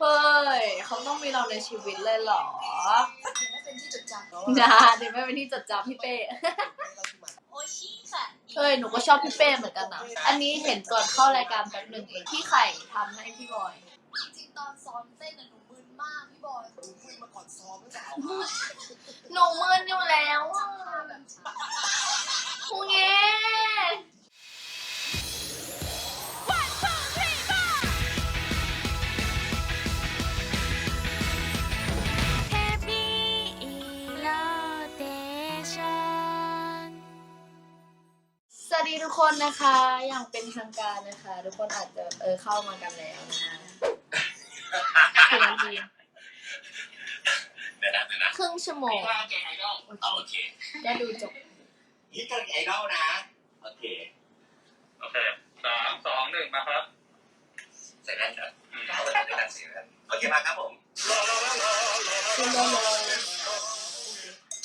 เฮ้ยเขาต้องมีเราในชีวิตเลยเหรอถึงไม่เป็นที่จดจำจ้าเดี๋ยวไม่เป็นที่จดจำพี่เป้ โอชิค่ะเฮ้ยหนูก็ชอบพี่เป้เหมือนกันนะอันนี้เห็นก่อนเข้ารายการแป๊บหนึ่งเองพี่ไข่ทำให้พี่บอย จริงๆตอนซ้อมเต้นน่ะหนูมึนมากพี่บอยคุยมาก่อนซ้อมตั้งแต่เอาหนูมึนอยู่แล้วอะท่าแบบช้ากูเงี้ ดีทุกคนนะคะ อย่างเป็นทางการนะคะ ทุกคนอาจจะเออเข้ามากันแล้วนะคะกี่นาทีเดี๋ยวนะเดี๋ยวนะครึ่งชั่วโมงว่าเกไอดอลโอเคก็ดูจบนี่เกิไอดอลนะ โอเค โอเคสามสองหนึ่งมาครับใส่แว่นเถอะเอาไปใส่แว่นใส่แว่นโอเคมาครับผม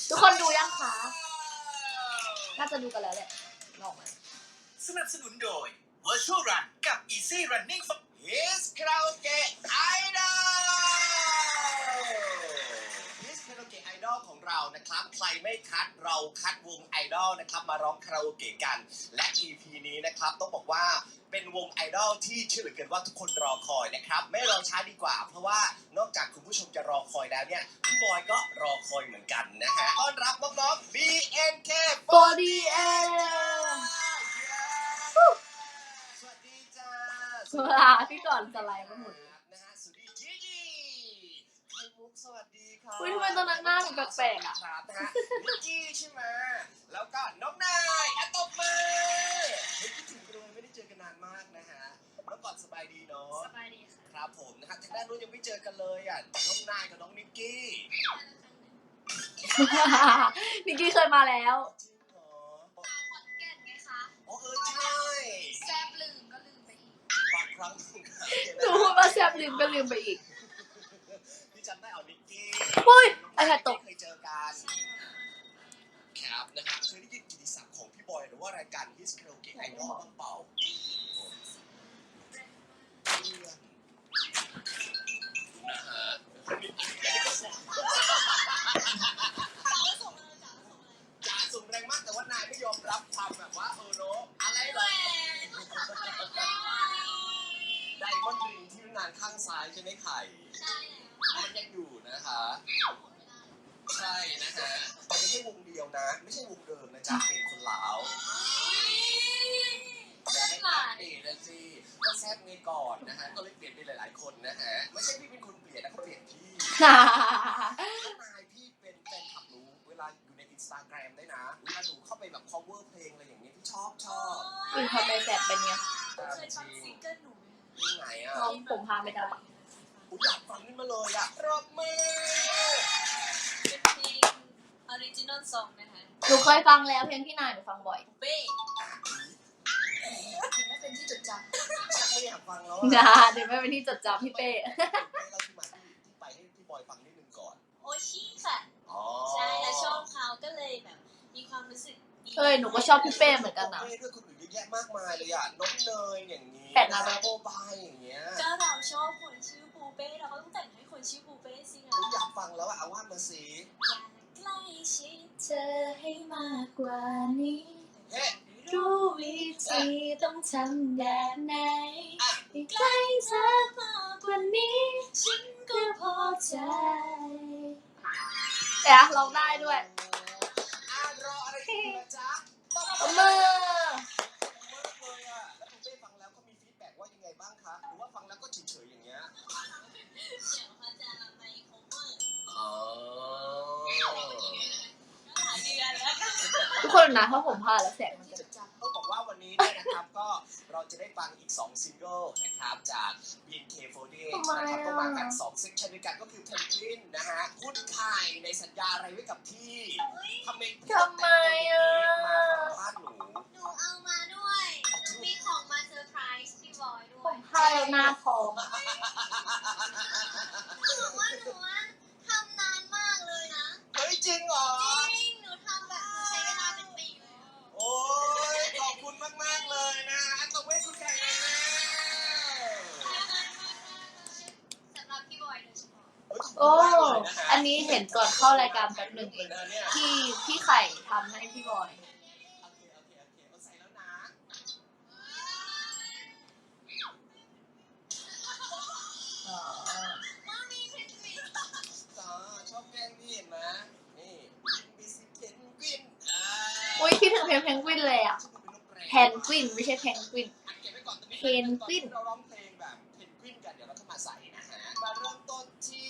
ทุกคนดูยังคะน่าจะดูกันแล้วแหละลองมา สนับสนุนโดย Virtual Run กับ Easy Running for His Karaoke Idol His Karaoke Idol ของเรานะครับ ใครไม่คัดเราคัดวงไอดอลนะครับมาร้องคาราโอเกะกัน และ EP นี้นะครับต้องบอกว่าเป็นวงไอดอลที่เชื่อเหลือเกินว่าทุกคนรอคอยนะครับ ไม่รอช้าดีกว่า เพราะว่านอกจากคุณผู้ชมจะรอคอยแล้วเนี่ยพี่บอยก็รอคอยเหมือนกันนะฮะต้อนรับน้องๆ BNK โบดีเอ สวัสดีจ้าเวลาที่ก่อนสไลด์มาหมดนะฮะสวัสดีจีจีไข่มุกสวัสดีครับอุ๊ยทำไมตอนนั้นหน้าหนูแปลกๆอะ ครับนะฮะนิกกี้ใช่ไหมแล้วก็น้องนายอะตบมือเฮ้ยคิดถึงกันเลยไม่ได้เจอกันนานมากนะฮะเมื่อก่อนสบายดีเนาะสบายดีค่ะครับผมนะฮะทางด้านนู้นยังไม่เจอกันเลยอะน้องนายกับน้องนิกกี้นิกกี้เคยมาแล้วจริงเหรอ ขอนแก่นไงคะ อ๋อเออใช่ แซ่บลืมก็ลืมไปอีกบางครั้งหนึ่งครับหนูพูดว่าแซบลืมก็ลืมไปอีก พี่จำได้เอานิกกี้อุ้ยไอ้แพทตก เคยเจอกันครับนะฮะเคยได้ยินกิตติศัพท์ของพี่บอยหรือว่ารายการ His Karaoke Idol บ้างเปล่าเพื่อนนะฮะจ๋าส่งแรงมากแต่ว่านายไม่ยอมรับความแบบว่าเออเนอะอะไรเหรอานข้างซ้ายใช่ไหมไข่ใช่มันยังอยู่นะคะ ใช่นะฮะแต่ไม่ใช่วงเดียวนะ ไม่ใช่วงเดิมนะจ๊ะเป็นคนลาวเส้นหลายเปลี่ยนนะสิก็แซบไงก่อนนะฮะก็เลยเปลี่ยนไปหลายๆคนนะฮะไม่ใช่พี่เป็นคนเปลี่ยนนะเขาเปลี่ยนพี่ถ้านายพี่เป็นแฟนคลับหนูเวลาอยู่ในอินสตาแกรมได้นะเวลาหนูเข้าไปแบบ cover เพลงอะไรอย่างเงี้ยพี่ชอบชอบอุ้ยพอไปแสบเป็นไง เคยฟังซิงเกิลหนู ไหมยังไงอะน้องผมพาไปดาวอุ๊ยอยากฟังขึ้นมาเลยอะปรบมือเป็นเพลงออริจินอลซองนะคะหนูเคยฟังแล้วเพลงที่นายหนูฟังบ่อยเป้ถึงไม่เป็นที่จดจำชักไม่อยากฟังแล้วจ้าอะเดี๋ยวไม่เป็นที่จดจำพี่เป้เราที่มาที่ที่ไปให้พี่บอยฟังนิดนึงก่อนโอชิค่ะ อ๋อใช่แล้วชอบเขาก็เลยแบบ มีความรู้สึกดีเฮ้ยหนูก็ชอบพี่เป้เหมือนกันนะ เป้ด้วยคนอื่นเยอะ แยะมากมายเลยอะน้องเนยอย่างนี้แปดนาทีโบบายอย่างเงี้ยก็เราชอบคนชื่อปูเป้เราก็ต้องแต่งให้คนชื่อปูเป้สิคะผมอยากฟังแล้วอะเอาว่ามาสิอยากใกล้ชิดเธอให้มากกว่านี้ เฮ้รู้วิธีต้องทำแบบไหนอะให้ใกล้เธอมากกว่านี้ ฉันก็ก็พพออใจใจ แต่ร้องได้ด้วยอะรออะไรกันอยู่นะจ๊ะตบเอามือมือ อ๋อหลายเดือนแล้วทุกคนนะถ้าผมพาแล้วแสงมันที่จะจดจำต้องบอกว่าวันนี้เนี่ยนะครับ ก็เราจะได้ฟังอีก 2 ซิงเกิลนะครับจาก BNK48 นะครับก็มากัน2เซกชันด้วยกันก็คือเพนกวินนะฮะคุณไข่ในสัญญาอะไรไว้กับพี่ทำไมพี่ต้องแต่งตัวอย่างนี้มาสัมภาษณ์หนูหนูเอามาด้วยมีของมาเซอร์ไพรส์พี่บอยด้ผวยมพาแล้วหน้าพร้อมอ จริงเหรอ จริงหนูทำแบบหนูใช้เวลาเป็นปีเลยโอ้ยขอบคุณมาก ๆ เลยนะ อันตบเว้คุณไข่เลยนะสำหรับโอ้มากเลยนะฮะอันนี้เห็นก่อนเข้ารายการแป๊บหนึ่งเองนะเนี่ยที่พี่ไข่ทำให้พี่บอย เพลงเพนกวินเลยอะชื่อเป็นนกแร้เพนกวินไม่ใช่เพนกวินอะเก็บไว้ก่อนตรงนี้เพนกวินตอเราร้องเพลงแบบเพนกวินกันเดี๋ยวเราก็มาใส่นะฮะ มาเริ่มต้นที่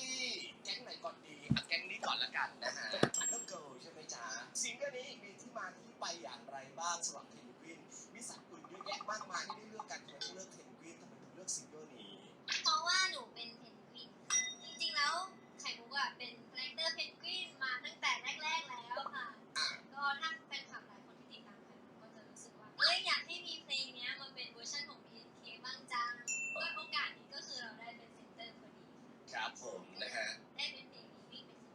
แก๊งไหนก่อนดีอะแก๊งนี้ก่อนละกันนะฮะอันเดอร์เกิลใช่ไหมจ๊ะซิงเกิลนี้มีที่มาที่ไปอย่างไรบ้างสำหรับเพนกวิน มีสัตว์อื่นเยอะแยะมากมายที่ได้เลือกกันทำไมถึงเลือกเพนกวินทำไมถึงเลือกซิงเกิลนี้ เพราะว่าหนูเป็นเพนกวิน จริงๆแล้ว นะฮะได้เป็นเพลงนี้วิ่งไปสิ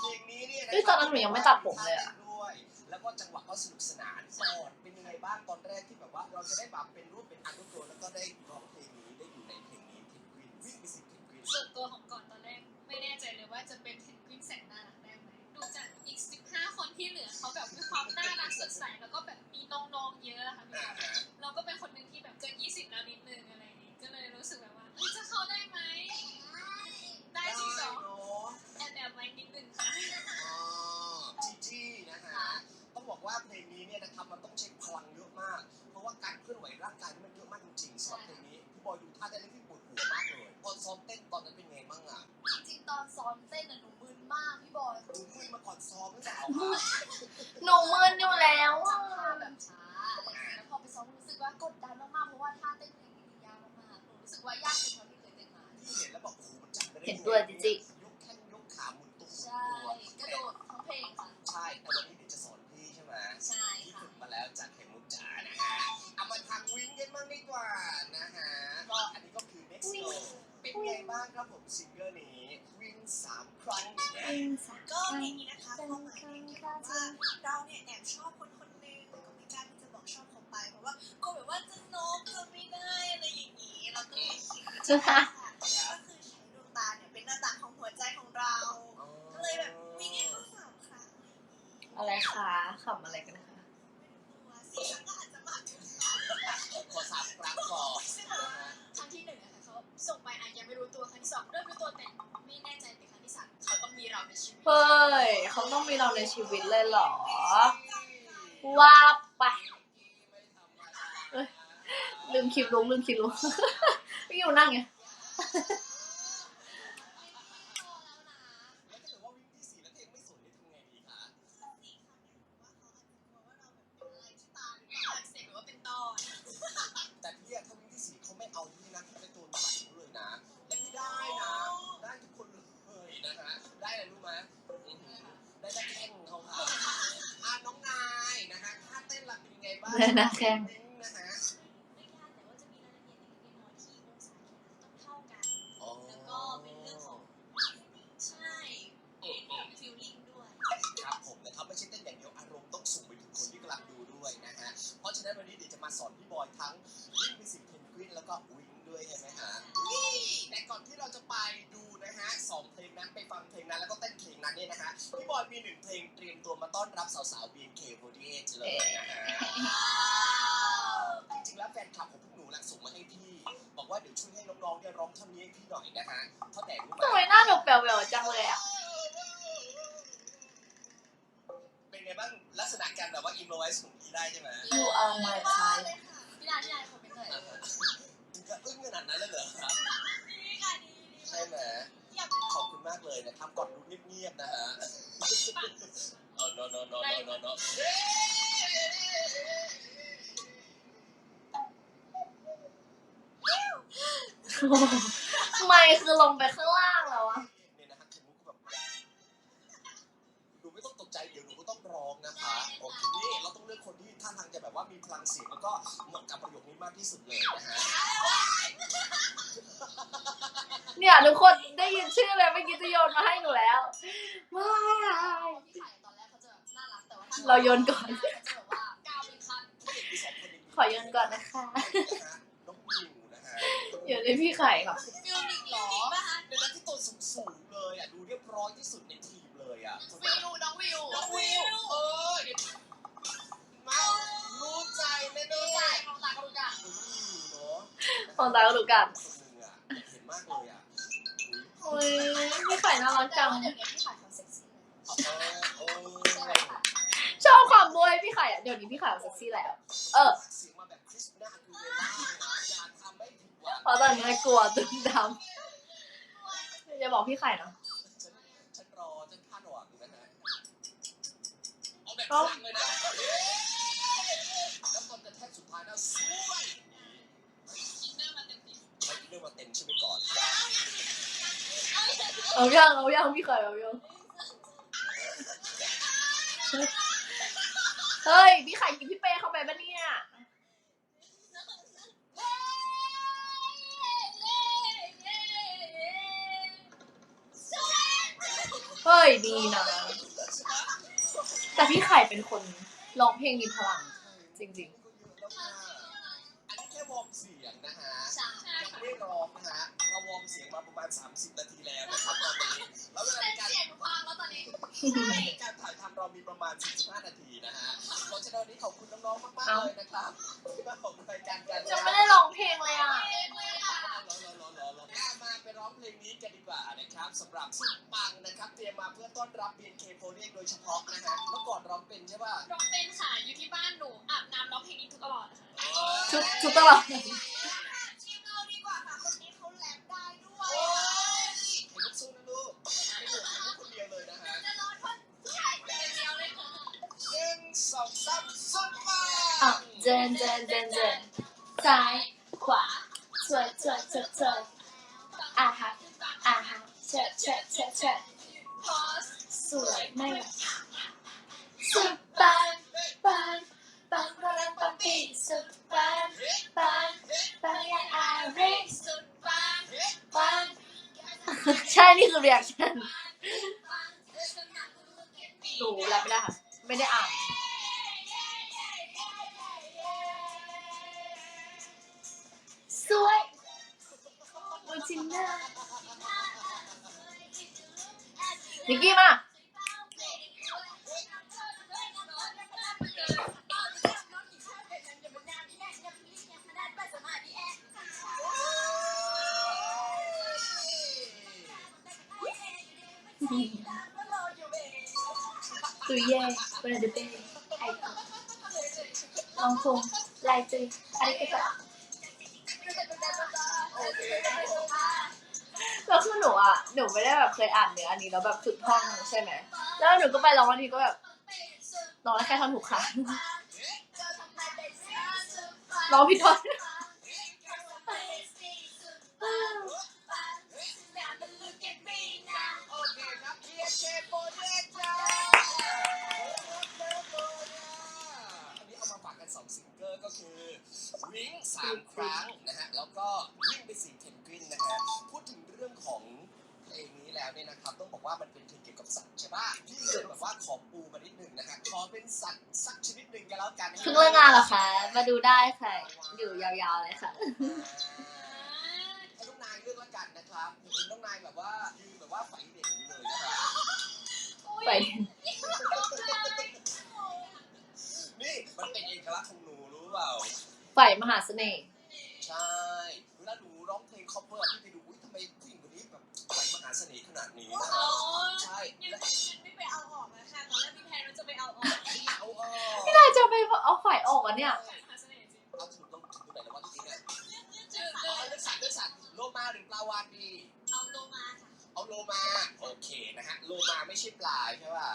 เพลงนี้เนี่ยนะเฮ้ยตอนนั้นหนูยังไม่ตัดผมเลยอะ ด้วยแล้วก็จังหวะก็สนุกสนานสอดเป็นยังไงบ้างตอนแรกที่แบบว่าเราจะได้แบบเป็นรูปเป็นอันดุโกแล้วก็ได้ร้องเพลงนี้ได้อยู่ในเพลงนี้เพนกวินวิ่งไปสิเพนกวินส่วนตัวของก่อนตอนแรกไม่แน่ใจเลยว่าจะเป็นเพนกวินแสนน่ารักได้ไหมดูจากอีก 15 คนที่เหลือเขาแบบมีความน่ารักสดใสแล้วก็ ว่าเพลงนี้เนี่ยนะครับมันต้องใช้พลังเยอะมาก เพราะว่าการเคลื่อนไหวร่างกายนี่มันเยอะมากจริงๆสำหรับเพลงนี้พี่บอยดูท่าเต้นแล้วพี่ปวดหัวมากเลยตอนซ้อมเต้นตอนนั้นเป็นไงบ้างอะจริงๆตอนซ้อมเต้นน่ะหนูมึนมากพี่บอยดูคุยมาก่อนซ้อมหรือเปล่าคะหนูมึนอยู่แล้วอะจำท่าแบบช้าอะไรอย่างเงี้ยแล้วพอไปซ้อมรู้สึกว่ากดดันมากๆเพราะว่าท่าเต้นเพลงนี้ยากมากๆหนูรู้สึกว่ายากเป็นเท่าที่เคยเต้นมาที่เห็นแล้วบอกโอ้โหมันจับไปได้เห็นด้วยจริงยกแข้งยกขาหมุนตัวหมุนใช่ตัวกระโดดางดีกว่านะฮะก็อันนี้ก็คือ next go เป็นไงบ้างครับผมซิงเกิลนี้ วิงสามครั้งเนี่ยก็เพลงนี้นะคะความหมายเพลงเกี่ยวกับว่าเราเนี่ยแอบชอบคนคนหนึงแต่ก็ไม่กล้าที่จะบอกชอบเขาไปเพราะว่ากลัวแบบว่าจะโน้มจะไม่ได้อะไรอย่างนี้ เราก็เลยคิดก็คือใช้ดวงตาเนี่ยเป็นหน้าต่างของหัวใจของเรา ก็เลยแบบวิ่งให้เขาสามครั้งอะไรอย่างนี้อะไรคะขำอะไรกันนะคะ ส่งไปอาจยังไม่รู้ตัวครั้งที่สองเริ่มรู้ตัวแต่ไม่แน่ใจเป็นครั้งที่สามเขาต้องมีเราในชีวิตเฮ้ยเขาต้องมีเราในชีวิตเลยเหรอ ว่าไปเอ้ยลืมคลิปลุงลืมคลิปลุงพี่อยู่นั่งไง เต้นเพลงนั้นเนี่ยนะฮะพี่บอยมีหนึ่งเพลงเตรียมตัวมาต้อนรับสาวๆ BNK48 เลยนะฮะจริงๆแล้วแฟนคลับของพวกหนูแหละส่งมาให้พี่ บอกว่าเดี๋ยวช่วยให้น้องๆเนี่ยร้องท่อนนี้ให้พี่หน่อยนะฮะเท่าแต่รู้ไหมทำไมหน้าหนูแป๋วๆจังเลยอะ เป็นไงบ้างลักษณะการแบบว่าอินโนไวส์ของพี่ได้ใช่ไหม You are my ว่า type เลยค่ะพี่ดาที่ดาคอมเมนต์หน่อย ถึงกับอึ้งขนาดนั้นเลยเหรอครับ ดีค่ะดีดีใช่ไหมเยี่ยมขอบ คุณมากเลยนะครับก่อนดูเงียบๆนะฮะเออ no no no no no no ไม่คือลงไปข้างล่างแล้วอะเนี่ยนะฮะคือมุกแบบหนูไม่ต้องตกใจเดี๋ยวหนูก็ต้องร้องนะคะโอเคนี่เราต้องเลือกคนที่ท่าทางจะแบบว่ามีพลังเสียงแล้วก็เหมาะกับประโยคนี้มากที่สุดเลยนะฮะเนี่ยทุกคนได้ ยินชื่อเลยเมื่อกี้จะโยนมาให้หนูแล้วว้ายพี่ไข่ตอนแรกเขาจะแบบน่ารักแต่ว่าถ้เราโยนก่อนเขาจะแบบว่าก้าวเป็นขั้นมีสองคนนี้ขอโยนก่อนนะคะนะฮะน้องมิวนะฮะโยนให้พี่ไข่ค่ะฟิลลิ่งเหรอป่ะคะเป็นนักที่ตัวสูงๆเลยเลยอะ ดูเรียบร้อยที่สุดในทีมเลยอะวิวน้องวิวน้องวิวเออเห็นมารู้ใจแน่ๆรู้ใจของหลักรู้จักอืมเนาะของตาก็ดูกัน อ้ยพี่ไข่น่ารักจังเดี๋ยวนี้พี่ขายของเซ็กซี่เลยเออใช่ไหมคะชอบความบวยพี่ไข่อะเดี๋ยวนี้พี่ไข่เอาเซ็กซี่แล้ว เออเสียงมาแบบคริสติน่าอากูเรล่าอย่าทำไม่ผิดหวังเพราะตอนนี้กลัวตึงดำอย่าบอกพี่ไข่เนาะฉันฉันรอฉันคาดหวังนะฮะเอาแบบพลังเลยนะเย้แล้วตอนกระแทกสุดท้ายนะสวยอินเนอร์มาเต็มที่ไปเรื่องมาเต็มใช่ไหมก่อน เอายังเอายังพี่ไข่เอายังเฮ้ยพี่ไข่กินพี่เป้เข้าไปปะเนี่ยเฮ้ยดีนะ แต่พี่ไข่เป็นคนร้องเพลงมีพลัง จริงอันนี้แค่วอร์มเสียงนะฮะใช่ ไม่ได้ร้องนะฮะ วอร์มเสียงมาประมาณ 30 นาทีแล้วนะครับตอนนี้แล้วเวลาเส้ในนการ เสียงหนูพังแล้วตอนนี้ในการถ่ายทำเรามีประมาณ 45 นาทีนะฮะเพราะฉะนั้นวันนี้ขอบคุณน้องๆ มากๆ เลยนะครับที่มาของรายการกันๆยังไม่ได้ร้องเพลงเลยอะเองเลยค่ะรอรอรอรอรอมาไปร้องเพลงนี้กันดีกว่านะครับสำหรับสุดปังนะครับ เตรียมมาเพื่อต้อนรับ BNK48 โดยเฉพาะนะฮะเมื่อก่อนร้องเป็นใช่ป่ะร้องเป็นค่ะ อยู่ที่บ้านหนูอาบน้ำร้องเพลงนี้ทุกตลอดค่ะชุดชุดตลอดชิ อะเจนเจนเจนเจนซ้ายขวาสวยสวยสวยสวยอะฮะอะฮะเชิดเชิดเชิดเชิดพอสสวยไม่หรอกสุดปังปังปังปังปังปีสุดปังปังปังอย่างอาริสุดปังปังใช่นี่คือ reaction หนูรับไม่ได้ค่ะ ไม่ได้อ่าน สวยดูจินน่านิกกี้มาตุยเย่เบรเดเบ้ไแล้วคือหนูอะ หนูไม่ได้แบบเคยอ่านเนื้ออันนี้แล้วแบบฝึกท่องใช่ไหม แล้วหนูก็ไปร้องวันทีก็แบบร้องได้แค่ท่อนถูกค่ะร้องผิดท่อน เพิ่งเลิกงานเหรอคะ มาดูได้ค่ะ อยู่ยาวๆเลยค่ะให้น้องนายเลือกแล้วกันนะครับเห็นน้องนายแบบว่ายืนแบบว่าไฟเด็กอยู่เลยนะครับไปนี่มันเป็นเอกลักษณ์ของหนูรู้เปล่าไฟมหาเสน่ห์ ไฟออกอะเนี่ยหาเสน่ห์จริงเอาสรุปต้องถึงตรงไหนแล้วว่าทีนี้เนี่ยจืดเลเอายเลือกสัตว์เลือกสัตว์โลมาหรือปลาวานดีเอาโลมาค่ะเอาโลมาโอเคนะฮะโลมาไม่ใช่ปลาใช่ป่ะ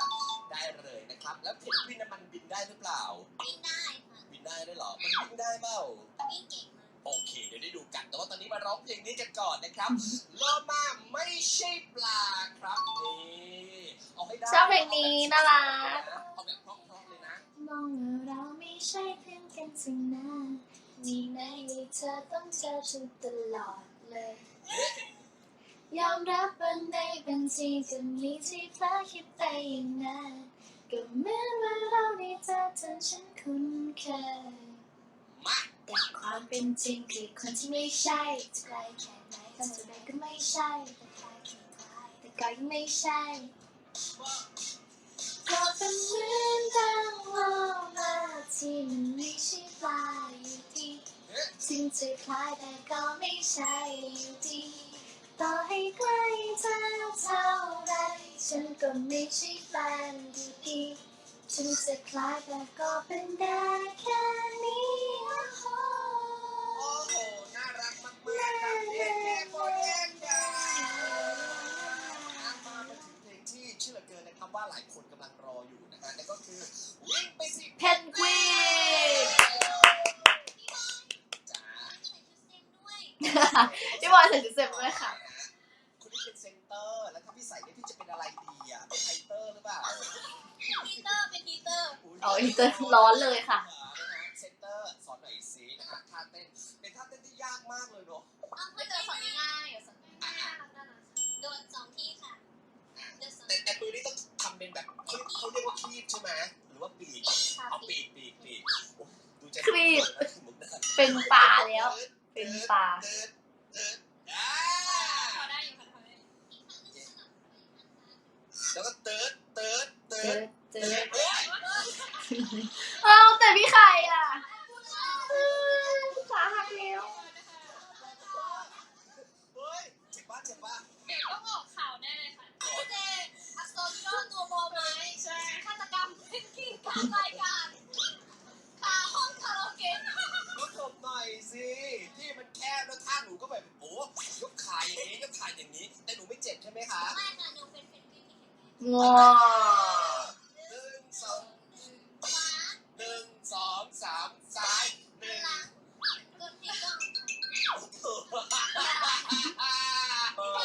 ได้เลยนะครับ แล้วเพนกวินน่ะมันบินได้หรือเปล่า ไม่ได้ค่ะบินได้ด้วยเหรอ มันบินได้เปล่า ไม่เก่งมากโอเค เดี๋ยวได้ดูกัน แต่ว่าตอนนี้มาร้องเพลงนี้กันก่อนนะครับโลมาไม่ใช่ปลาครับนี่เอาให้ได้ชอบเพลงนี้น่ารัก เอาแบบเพราะๆเลยนะ มองว่าเราไม่ใช่เพื่อนกันสินะมีไหมที่เธอต้องเจอฉันตลอดเลย ยอมรับวันในบัญชีก็มีที่พลาดคิดไปอย่างนั้นก็เหมือนว่าเราได้เจอจนฉันคุ้นเคยแต่ความเป็นจริงคือคนที่ไม่ใช่จะไกลแค่ไหนทำเท่าไรก็ไม่ใช่แต่แค่คิดร้แต่ก็ยังไม่ใช่ เป็นเหมือนดังโลมาที่มันไม่ใช่ปลาอยู่ดีถึงจะคล้ายแต่ก็ไม่ใช่อยู่ดีต่อให้ใกล้เธอเท่าไรฉันก็ไม่ใช่แฟนอยู่ดีถึงจะคล้ายแต่ก็เป็นได้แค่นี้โอ้โหน่ารักมากๆครับเอ็นเอ็มโมเดนจ้ามามาถึงเพลงที่เชื่อเหลือเกินนะครับ ว่าหลายคนกำลังรออยู่นะฮะนั่นก็คือวิ่งไปสิเพนกวินจ๋าพี่บอยใส่ชุดเซ็ตด้วยค่ะ คุณนี่เป็นเซนเตอร์แล้วถ้าพี่ใส่เนี่ยพี่จะเป็นอะไรดีอะเป็นไฮเตอร์หรือเปล่าฮีเตอร์เป็นฮีเตอร์เอาอีเตอร์ร้อนเลยค่ะนะฮะเซนเตอร์สอนหน่อยสินะฮะท่าเต้นเป็นท่าเต้นที่ยากมากเลยเนาะอ้าวไม่เจอสอนง่ายๆเดี๋ยวสอนง่ายๆน่ารักน่ารักโดนสองที่ค่ะโดนสอง แต่แต่มือนี่ต้องทำเป็นแบบเขาเขาเรียกว่าคีบใช่ไหมหรือว่าปีกเอาปีกปีกปีกโอ้ดูใจครีบ เป็นปลาแล้ว เป็นปลาเดินเดินอ่าพอได้อยู่ค่ะพอได้แล้วก็เติร์ดเติร์ดเติเจร์อดเจอเฮ้ยเอาแต่พี่ไข่อะขาหักแล้วเฮ้ยเจ็บปะเจ็บปะ เดี๋ยวต้องออกข่าวแน่เลยค่ะ เจ อักษรย่อตัวบอไม้ใช่ฆาตกรรมเป็นที่กลางรายการคาห้องคาราโอเกะก็ตบหน่อยสิที่มันแคบแล้วท่าหนูก็แบบโอ้ยกขาอย่างนี้ยกขาอย่างนี้ แต่หนูไม่เจ็บใช่ไหมคะไม่ค่ะหนูเป็นเพนกวินที่แข็งแรงงอหนึ่งสองขวาหนึ่งสองสามซ้ายหนึ่งหลังกดที่กล้องเออ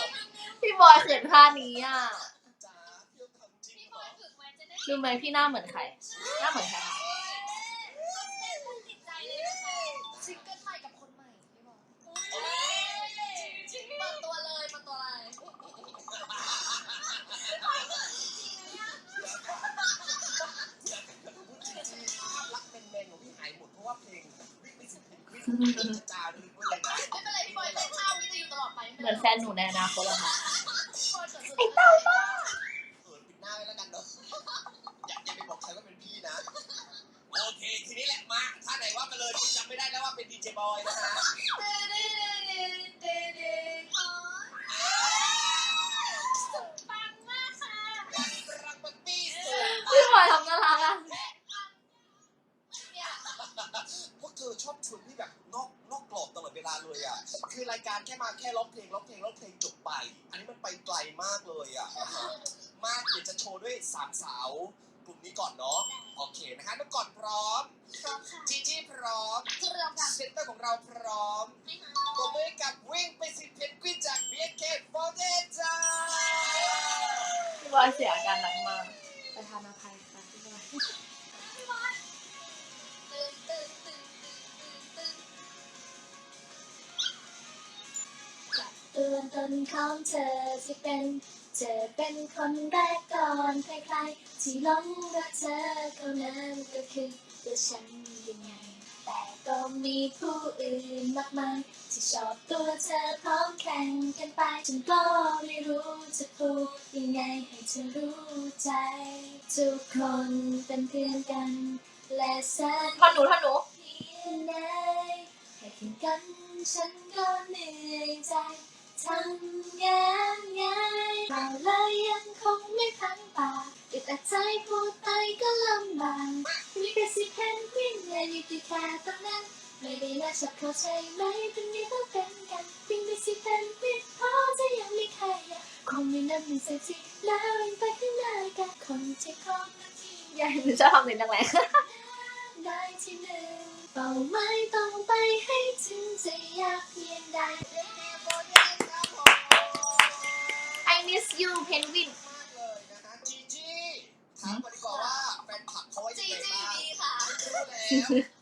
พี่บอยเขินท่านี้อะ รู้ไหมพี่หน้าเหมือนใคร หน้าเหมือนใครคะติดใจเลยนะคะซิงเกิลใหม่กับคนใหม่พี่บอกจริงเปิดตัวเลยเปิดตัวเลยจริงๆภาพลักษณ์แมนๆของพี่หายหมดเพราะว่าเพลงวิ่งไปสิบเพลงวิ่งจารึกไว้เลยนะไม่เป็นไรพี่บอยเต้นท่าวิจะอยู่ตลอดไปเหมือนแฟนหนูในอนาคตเหรอคะ ไอ้เต้าบ้า เปิดปิดหน้าไว้แล้วกันเนาะอย่าอย่าไปบอกใครว่าเป็นพี่นะ โอเค ทีนี้แหละมาท่า ไหนว่ามาเลยจำไม่ได้แล้วว่าเป็นดีเจบอยนะฮะปังมากค่ะรักบัตตี้สุดพี่บอยทำน่ารักอะพวกเธอชอบชวนพี่แบบนอกนอกกรอบตลอดเวลาเลยอะ คือรายการแค่มาแค่ร้องเพลงร้องเพลงร้องเพลงจบไป อันนี้มันไปไกลมากเลยอะ มากเดี๋ยวจะโชว์ด้วยสามสาว นี้ก่อนเนาะโอเคนะคะน้องก่อนพร้อมพร้อมค่ะจีจี้พร้อมเริ่มค่ะเซนเตอร์ของเราพร้อมให้มาตัวมือกับวิ่งไปสิเพนกวินจาก BNK โฟเดจ้าพี่บอยเสียอาการหนักมากประธานอภัยค่ะพี่บอยตื่นตื่นตื่นตื่นตื่นตื่นตัวตนของเธอที่เป็น เธอเป็นคนแรกก่อนใครๆที่หลงรักเธอเขานั้นก็คือตัวฉันยังไง แต่ก็มีผู้อื่นมากมายที่ชอบตัวเธอพร้อมแข่งกันไปฉันก็ไม่รู้จะพูดยังไงให้เธอรู้ใจ ทุกคนเป็นเพื่อนกัน และสักท่อนหนูท่อนหนูเพียงใดให้แข่งกันฉันก็เหนื่อยใจ ทำงานง่ายเราเลยยังคงไม่พังป่าอึดอัดใจพูดไปก็ลำบากมีแค่สิเพนกวินและอยู่ที่แค่ตรงนั้น ไม่ได้น่าชอบเขาใช่ไหมเป็นไงต้องเป็นกันวิ่งไปสิเพนกวินเพราะจะยังไม่ใครอยากคงไม่นับหนึ่งเซนทีแล้ววิ่งไปข้างหน้ากันคนที่ครองนาทียายหนูชอบทำเสียงดังแหละได้ที่หนึ่งเป้าหมายต้องไปให้ถึงจะอยากเพียงใด miss you เพนวินมากเลยนะฮะจีจี้ถามก่อนดีกว่าว่าแฟนคลับเขาว่ายังจีไงจีบ้างดีค่ะ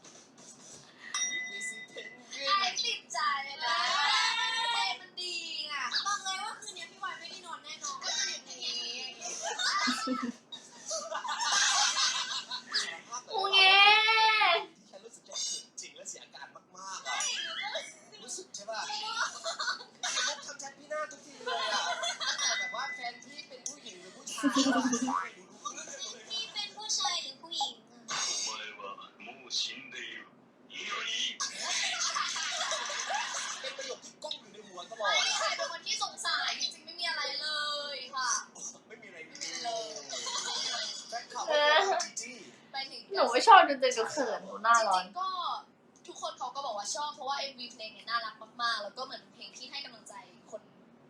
หนูไม่ชอจนก็เขินหนูหน้าร้อนริงๆก็ทุกคนเขาก็บอกว่าชอบเพราะว่า MV เพลงเนี่ยน่ารักมากๆ แล้วก็เหมือนเพลงที่ให้กำลังใจคน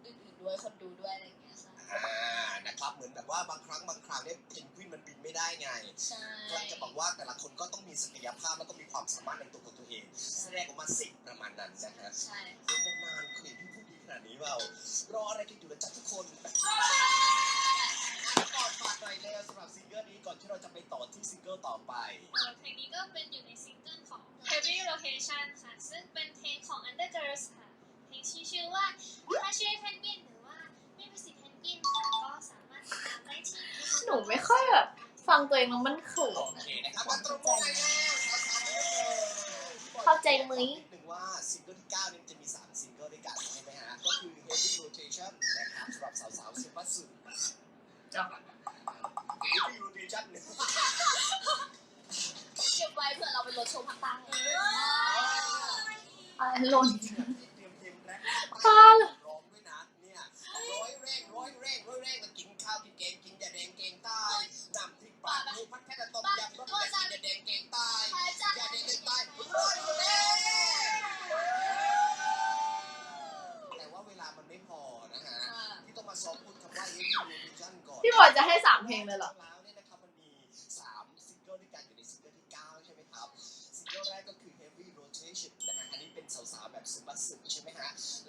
อื่นๆด้วยคนดูด้วยอะไรอย่างเงี้ยค่ะอ่านะครับเหมือนแบบว่าบางครั้งบางคราวเนี่ยเพนกวินมันบินไม่ได้ไงใช่กำลังจะบอกว่าแต่ละคนก็ต้องมีศักยภาพแล้วก็มีความสามารถในตัวของตัวเอง แสดงออกมาสิประมาณนั้นนะฮะใช่ เรื่องนานๆเคยพี่พูดดีขนาดนี้เปล่ารออะไรกันอยู่นะจ๊ะทุกคน ก่อนฝากหน่อยเร็วสำหรับซิงเกิลนี้ก่อนที่เราจะไปต่อที่ซิงเกิลต่อไป เอ่อเพลงนี้ก็เป็นอยู่ในซิงเกิลของ Heavy Rotation ค่ะ ซึ่งเป็นเพลงของ Undergirls ค่ะ เพลงที่ชื่อว่าถ้าชื่อเพนกวินหรือว่าไม่ประสิทธิ์เพนกวินค่ะ ก็สามารถติดตามได้ที่หนูไม่ค่อยแบบ ฟังตัวเองแล้วมันเขินโออะเคนะครับมาตรงมือเลยนะสาวๆเข้าใจมั้ยนิดนึงว่าซิงเกิลที่9เนี่ยจะมี 3 ซิงเกิลด้วยกันใช่ไหมฮะ ก็คือ Heavy Rotation นะครับสำหรับสาวๆซูเป อร์สุด Heavy Rotation เนี่ยเก็บไว้เผื่อเราไปรถโชว์ภาคใต้อะไรหล่นที่เตรียมเพลงแรปบ้ารอร้องด้วยนะเนี่ยร้อยแรงร้อยแรงร้อยแรงแล้วกินข้าวกินแกงกินยาแดงแกงใต้น้ำพริกปลาทูพัดแค่ต้มยำรสเด็ดกินยาแดงแกงใต้ใช่จ้ะยาแดงแกงใต้ร้อยแรงแต่ว่าเวลามันไม่พอนะฮะที่ต้องมาซ้อมพูดคำว่า Heavy Rotation ก่อนพี่บอยจะให้สามเพลงเลยเหรอ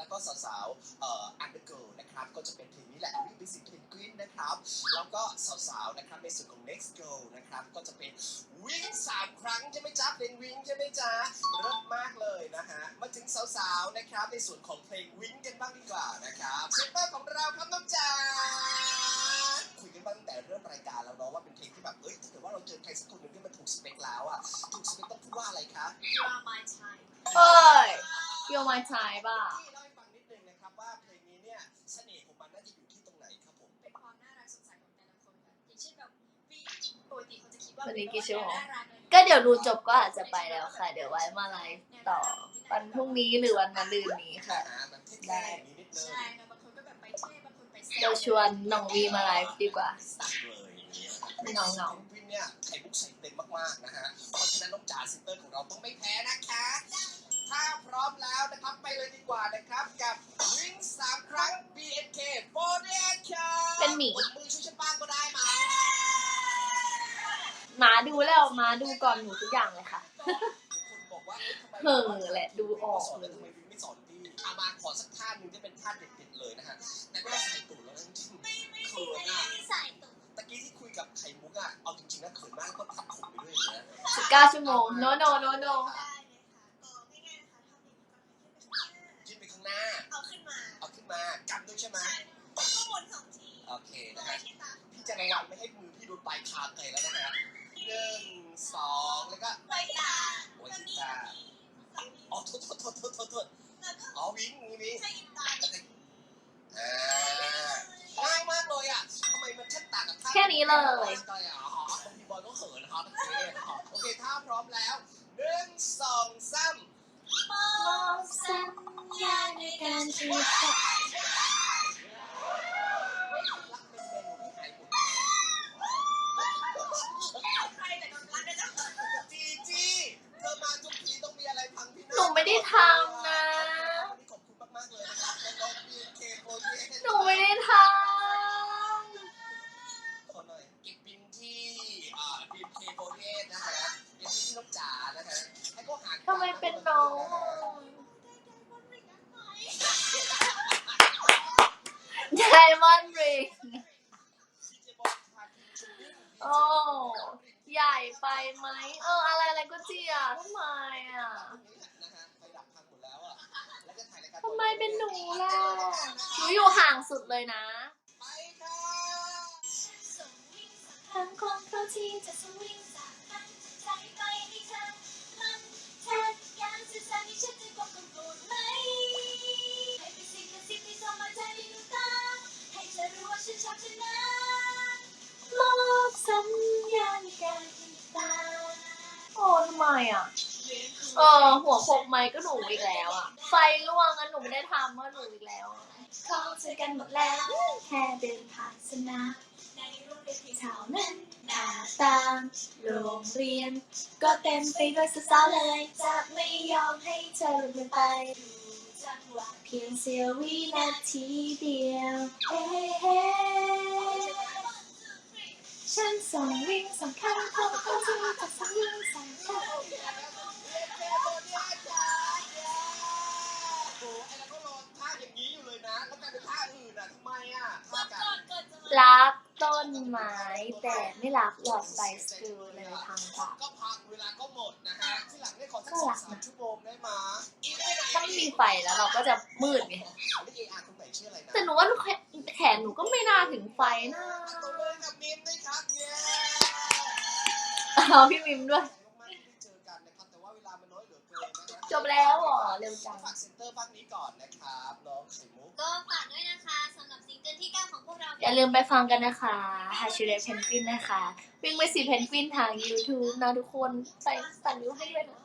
แล้วก็สาวๆเอ่อ Undergirl นะครับก็จะเป็นเพลงนี้แหละวิ่งไปสิเพนกวินนะครับแล้วก็สาวๆนะครับในส่วนของ Next Girl นะครับก็จะเป็นวิ่งสามครั้งใช่ไหมจ๊ะเพลงวิ่งใช่ไหมจ๊ะเลิศมากเลยนะฮะมาถึงสาวๆนะครับในส่วนของเพลงวิ่งกันบ้างดีกว่านะครับเซนเตอร์ของเราครับน้องจ๋าคุยกันบ้างตั้งแต่เริ่มรายการแล้วเนาะว่าเป็นเพลงที่แบบเอ้ยถ้าเกิดว่าเราเจอใครสักคนหนึ่งที่มันถูกสเปคแล้วอะถูกสเปคต้องพูดว่าอะไรคะ You are my time เอ้ยโยมายชายป่ะ สน่ห์ของมันน่าจะอยู่ที่ตรงไหนครับผม เป็นความน่ารักสดใสของแต่ละคนค่ะอย่างเช่นแบบวีปกติเขาจะคิดว่าวันนี้กี่ชั่วโมงน่ารักเลยก็เดี๋ยวดูจบก็อาจจะไปแล้วค่ะ เดี๋ยวไว้มาไลฟ์ต่อวันพรุ่งนี้หรือวันมะรืนนี้ค่ะ อ่ามันเท่ๆอย่างนี้นิดนึงใช่ค่ะบางคนก็แบบไปเท่บางคนไปแซ่บเดี๋ยวชวนน้องวีมาไลฟ์ดีกว่าสักเลยอย่างเงี้ยครับไม่น้องๆวินเนี่ยไข่มุกใส่เต็มมากๆนะฮะ เพราะฉะนั้นน้องจ๋าซิสเตอร์ของเราต้องไม่แพ้นะคะ ถ้าพร้อมแล้วนะครับไปเลยดีกว่านะครับกับ หมีมือช่วยฉันบ้างก็ได้มั้งหมาดูแล้วหมาดูก่อนหนูทุกอย่างเลยค่ะ คนบอกว่าอ้ยทำไมเห่อแหละดูออกสอนแล้วทำไมวินไม่สอนพี่เอามาขอสักท่าหนึ่งที่เป็นท่าเด็ดๆเลยนะฮะแต่ก็ใส่ตูดแล้วนะจริงๆเขินอะใส่ตุ๊กตะกี้ที่คุยกับไข่มุกอะเอาจริงๆนะเขินมากก็ทับผมไปด้วยอย่างเงี้ย19ชั่วโมง no no no no ได้เลยค่ะก็ง่ายๆนะคะทำอย่างนี้ก่อนขึ้นไปข้างหน้า ยื่นไปข้างหน้า เอาขึ้นมา เอาขึ้นมากำด้วยใช่ไหม ใช่ก็วนสองที โอเคนะยฮะพี่จะระวังไม่ให้มือพี่โดนปลายคางเลยแล้วนะฮะหนึ่งสองแล้วก็ไว้ตาโอ้ยตาอ๋อโทษโทษโทษโทษโทษโทษอ๋อวิ่งวิ่งวิ่งใช้อินตาแล้วก็อ่าง่ายมากเลยอะทำไมมันช่างต่างกับท่าแค่นี้เลยบอยอะอ๋อบางทีบอยก็เขินนะครับโอเคโอเคถ้าพร้อมแล้วหนึ่งสองสามบอกสัญญาในการที่จะ BNK โปรเจกต์หนูไม่ได้ทขอหน่อยเก็บบินที่อ่า BNK โปรเจกต์นะฮะเก็บบินที่น้องจ๋านะฮะให้เขาหาำทำไมเป็นน้องไดมอนด์ริง โอ้ ใหญ่ไปไหม เออ อะไรอะไรก็เจียทำไมอะท เป็นหนูล่ะหนูอยู่ห่างสุดเลยนะโอ้ทำไมอะ เออหัวโขกไม้ก็หนูอีกแล้วอะ ไฟล่วงอะหนูไม่ได้ทำก็หนูอีกแล้วอะเข้าเจกันหมดแล้ว แค่เดินผ่านสนามในโรงเรียนเท่านั้นหน้าตามโรงเรียน ก็เต็มไปด้วยสาวๆเลย จะไม่ยอมให้เธอลืมไปดูจังหวะเพียงเสี้ยววินาทีเดียวเฮ้เฮ้ฉันส่งวิ่งสำคัญพบเขาที่จะส่งวิ่งสำคัญโรักต้นไม้แต่ไม่รักหลอดไฟสกิลเลยทางกลับก็พังเวลาก็หมดนะฮะที่หลังได้ขอสักก็สอรังกสามนะชั่วโมงได้ไหมอีกถ้าไม่มีไฟแล้วเราก็จะมืดไงเอาเรียกเออาร์ตรงไหนชื่ออะไรนะแต่หนูว่าแขนหนูก็ไม่น่าถึงไฟนะตัวเลยกับมิมด้วยครับเย้เอาพี่มิมด้วยมากๆที่ได้เจอกันนะครับแต่ว่าเวลามันน้อยเหลือเกินนะฮะจบแล้วเหรอเร็วจังฝากเซ็นเตอร์ภาคนี้ก่อนนะครับน้องไข่มุกก็ฝากด้วยนะคะ อย่าลืมไปฟังกันนะคะฮาชิเดเพนกวินนะคะ วิ่งไปสีเพนกวินทาง YouTube นะทุกคนใส่สั่นนิ้วให้ด้วยนะ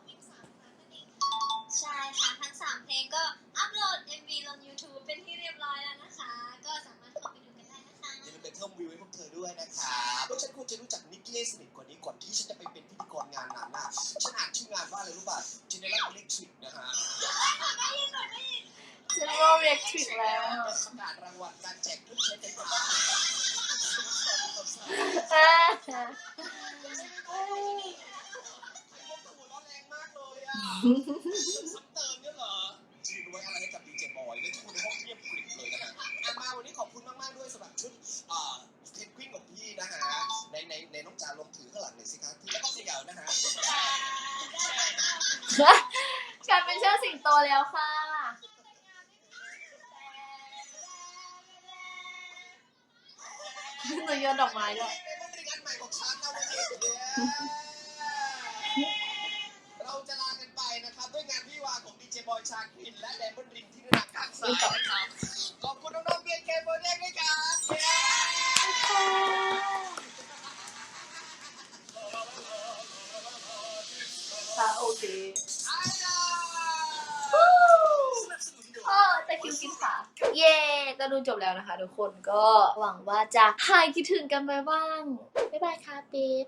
นูโยนดอกไม้ด้วยในบริการใหม่ของฉันนะวันนี้เราจะลากันไปนะครับด้วยงานวิวาของดีเจบอยชาควินและแดนบนริงที่ระดับข้างซ้ายนะครับขอบคุณน้องๆเบียร์เคโบเด้ด้วยครับเย้ค่ะโอเค ไอ้ดาสนับสนุนโดย เอ อแต่คิวกินค่ะเย่ก็ดูจบแล้วนะคะทุกคนก็หวังว่าจะหายคิดถึงกันไปบ้าง บ๊ายบายค่ะปิ๊บ